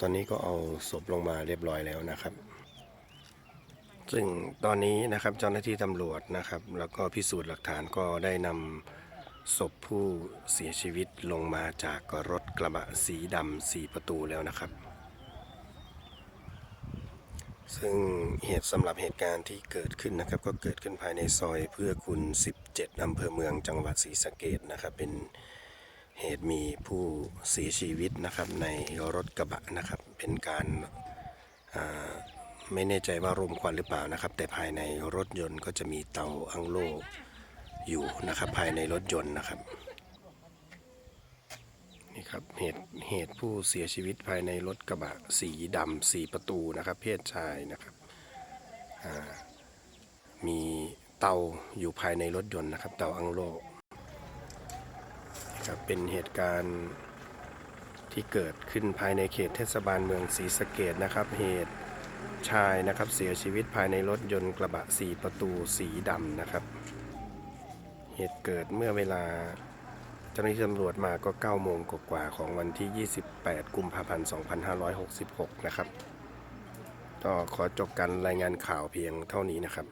ตอนนี้ก็เอาศพลงมาเรียบร้อยแล้วนะครับ ซึ่งตอนนี้นะครับเจ้าหน้าที่ตำรวจนะครับ แล้วก็พิสูจน์หลักฐานก็ได้นำศพผู้เสียชีวิตลงมาจากรถกระบะสีดำสีประตูแล้วนะครับ ซึ่งเหตุสำหรับเหตุการณ์ที่เกิดขึ้นนะครับ ก็เกิดขึ้นภายในซอยเพื่อคุณ 17อำเภอเมืองจังหวัดศรีสะเกดนะครับเป็น เหตุมีผู้เสียชีวิตนะครับในรถกระบะนะครับ เป็นการาไม่แน่ใจว่ารมควันหรือเปล่านะครับ แต่ภายในรถยนต์ก็จะมีเตาอังโลอยู่นะครับ ภายในรถยนต์นะครับนี่ครับเหตุเหตุผู้เสียชีวิตภายในรถกระบะสีดำสีประตูนะครับ เพศชายนะครับมีเตาอยู่ภายในรถยนต์นะครับ เตาอังโล เป็นเหตุการณ์ที่เกิดขึ้นภายในเขตเทศบาลเมืองศรีสะเกดนะครับ เหตุชายนะครับเสียชีวิตภายในรถยนต์กระบะสีประตูสีดำนะครับ เหตุเกิดเมื่อเวลาเจ้าหน้าที่ตำรวจมาก็ 9 โมงกว่าของวันที่ 28 กุมภาพันธ์ 2566 นะครับ ก็ขอจบการรายงานข่าวเพียงเท่านี้นะครับ